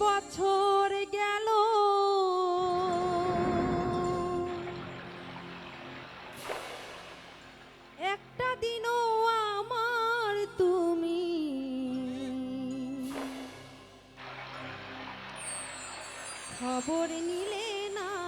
বছর গেল। একটা দিনও আমার তুমি খবর নিলে না।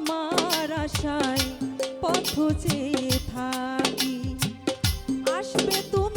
তোমার আশায় পথ চেয়ে থাকি। আসবে তো